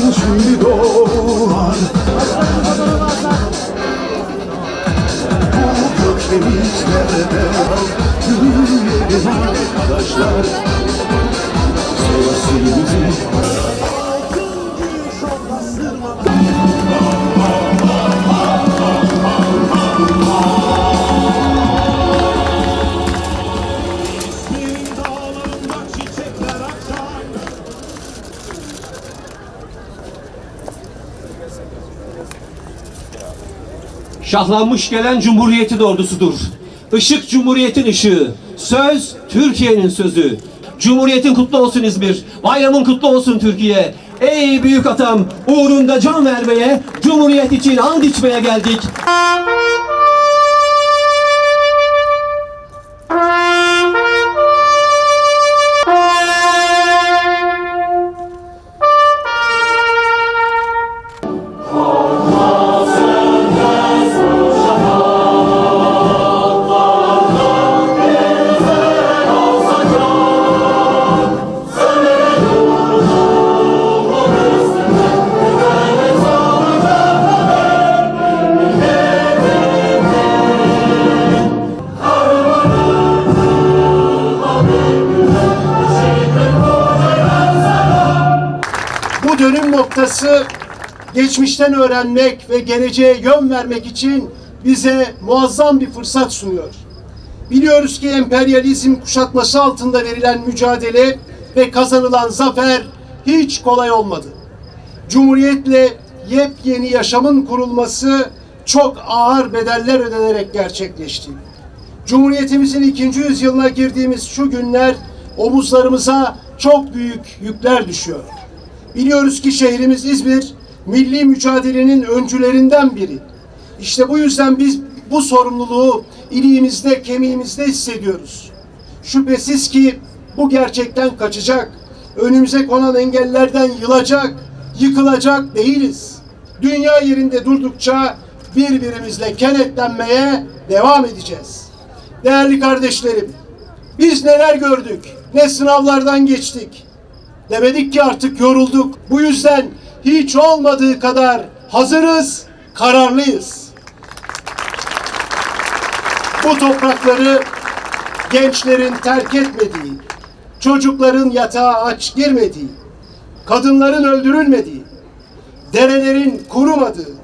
şimdi doğar Bu gökdeniklerde Yürüyelim arkadaşlar Şahlanmış gelen Cumhuriyet'in ordusudur. Işık Cumhuriyet'in ışığı. Söz Türkiye'nin sözü. Cumhuriyetin kutlu olsun İzmir. Bayramın kutlu olsun Türkiye. Ey büyük atam uğrunda can vermeye, Cumhuriyet için and içmeye geldik. Dönüm noktası geçmişten öğrenmek ve geleceğe yön vermek için bize muazzam bir fırsat sunuyor. Biliyoruz ki emperyalizm kuşatması altında verilen mücadele ve kazanılan zafer hiç kolay olmadı. Cumhuriyetle yepyeni yaşamın kurulması çok ağır bedeller ödenerek gerçekleşti. Cumhuriyetimizin ikinci yüzyılına girdiğimiz şu günler omuzlarımıza çok büyük yükler düşüyor. Biliyoruz ki şehrimiz İzmir milli mücadelenin öncülerinden biri. İşte bu yüzden biz bu sorumluluğu iliğimizde, kemiğimizde hissediyoruz. Şüphesiz ki bu gerçekten kaçacak. Önümüze konan engellerden yılacak, yıkılacak değiliz. Dünya yerinde durdukça birbirimizle kenetlenmeye devam edeceğiz. Değerli kardeşlerim, biz neler gördük, ne sınavlardan geçtik. Demedik ki artık yorulduk. Bu yüzden hiç olmadığı kadar hazırız, kararlıyız. Bu toprakları gençlerin terk etmediği, çocukların yatağa aç girmediği, kadınların öldürülmediği, derelerin kurumadığı,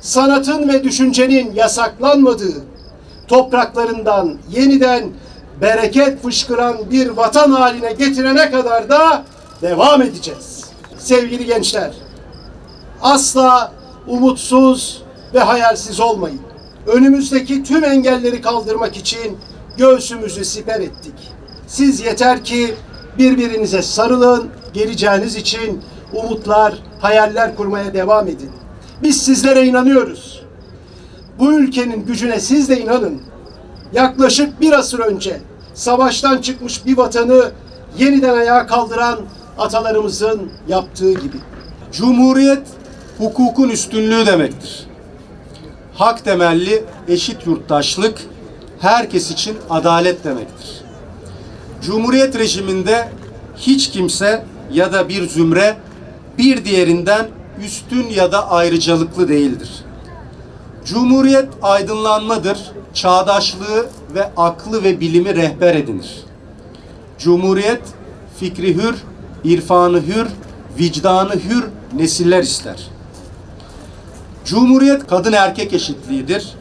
sanatın ve düşüncenin yasaklanmadığı, topraklarından yeniden bereket fışkıran bir vatan haline getirene kadar da devam edeceğiz. Sevgili gençler, asla umutsuz ve hayalsiz olmayın. Önümüzdeki tüm engelleri kaldırmak için göğsümüzü siper ettik. Siz yeter ki birbirinize sarılın, geleceğiniz için umutlar, hayaller kurmaya devam edin. Biz sizlere inanıyoruz. Bu ülkenin gücüne siz de inanın. Yaklaşık bir asır önce savaştan çıkmış bir vatanı yeniden ayağa kaldıran atalarımızın yaptığı gibi. Cumhuriyet hukukun üstünlüğü demektir. Hak temelli eşit yurttaşlık herkes için adalet demektir. Cumhuriyet rejiminde hiç kimse ya da bir zümre bir diğerinden üstün ya da ayrıcalıklı değildir. Cumhuriyet aydınlanmadır, çağdaşlığı ve aklı ve bilimi rehber edinir. Cumhuriyet fikri hür, irfanı hür, vicdanı hür nesiller ister. Cumhuriyet kadın erkek eşitliğidir.